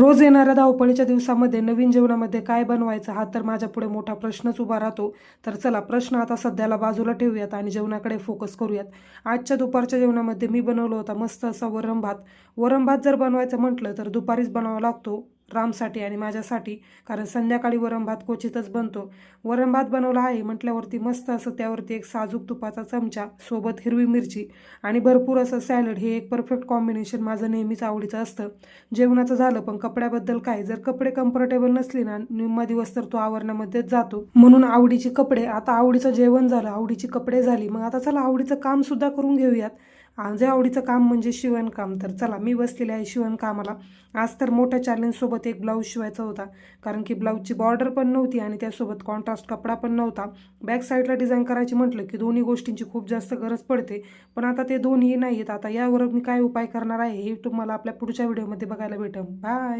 रोज येणाऱ्या धावपळीच्या दिवसामध्ये नवीन जेवणामध्ये काय बनवायचं हा तर माझ्यापुढे मोठा प्रश्नच उभा राहतो. तर चला प्रश्न आता सध्याला बाजूला ठेवूयात आणि जेवणाकडे फोकस करूयात. आजच्या दुपारच्या जेवणामध्ये मी बनवलं होता मस्त असा वरण भात. वरण भात जर बनवायचं म्हटलं तर दुपारीच बनावा लागतो. रामसाठी आणि माझ्यासाठी कारण संध्याकाळी वरण भात क्वचितच बनतो. वरण भात बनवला आहे म्हटल्यावरती मस्त असं त्यावरती एक साजूक तुपाचा चमचा सोबत हिरवी मिरची आणि भरपूर असं सॅलड हे एक परफेक्ट कॉम्बिनेशन माझं नेहमीच आवडीचं असतं. जेवणाचं झालं पण कपड्याबद्दल काय? जर कपडे कम्फर्टेबल नसले ना निम्मा दिवस तर तो आवरणामध्येच जातो. म्हणून आवडीची कपडे आता आवडीचं जेवण झालं आवडीची कपडे झाली मग आता चला आवडीचं कामसुद्धा करून घेऊयात. आ, जे आवडीचं काम म्हणजे शिवणकाम. तर चला मी बसलेले आहे शिवणकामाला. आज तर मोठ्या चॅलेंजसोबत एक ब्लाऊज शिवायचा होता. कारण की ब्लाऊजची बॉर्डर पण नव्हती आणि त्यासोबत कॉन्ट्रास्ट कपडा पण नव्हता. बॅक साईडला डिझाईन करायची म्हटलं की दोन्ही गोष्टींची खूप जास्त गरज पडते. पण आता ते दोन्ही नाही आहेत आता यावर मी काय उपाय करणार आहे हे तुम्हाला आपल्या पुढच्या व्हिडिओमध्ये बघायला भेटेल. बाय